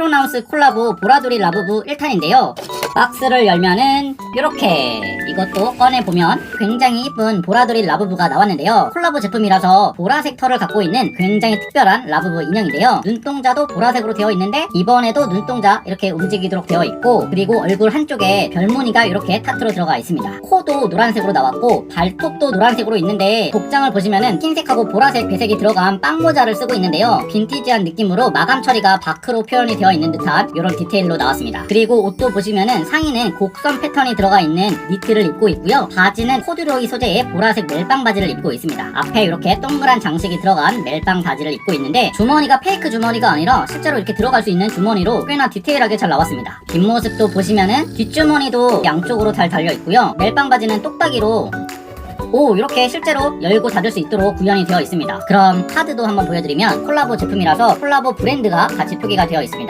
프로나운스 콜라보 보라돌이 라부부 1탄인데요. 박스를 열면은 이렇게 이것도 꺼내보면 굉장히 이쁜 보라돌이 라부부가 나왔는데요. 콜라보 제품이라서 보라색 털을 갖고 있는 굉장히 특별한 라부부 인형인데요. 눈동자도 보라색으로 되어 있는데 이번에도 눈동자 이렇게 움직이도록 되어 있고 그리고 얼굴 한쪽에 별무늬가 이렇게 타투로 들어가 있습니다. 코도 노란색으로 나왔고 발톱도 노란색으로 있는데 복장을 보시면은 흰색하고 보라색 배색이 들어간 빵모자를 쓰고 있는데요. 빈티지한 느낌으로 마감 처리가 바크로 표현이 되어 있는 듯한 이런 디테일로 나왔습니다. 그리고 옷도 보시면은 상의는 곡선 패턴이 들어가 있는 니트를 입고 있고요. 바지는 코듀로이 소재의 보라색 멜빵 바지를 입고 있습니다. 앞에 이렇게 동그란 장식이 들어간 멜빵 바지를 입고 있는데 주머니가 페이크 주머니가 아니라 실제로 이렇게 들어갈 수 있는 주머니로 꽤나 디테일하게 잘 나왔습니다. 뒷모습도 보시면은 뒷주머니도 양쪽으로 잘 달려 있고요. 멜빵 바지는 똑딱이로 오 이렇게 실제로 열고 닫을 수 있도록 구현이 되어 있습니다. 그럼 카드도 한번 보여드리면 콜라보 제품이라서 콜라보 브랜드가 같이 표기가 되어 있습니다.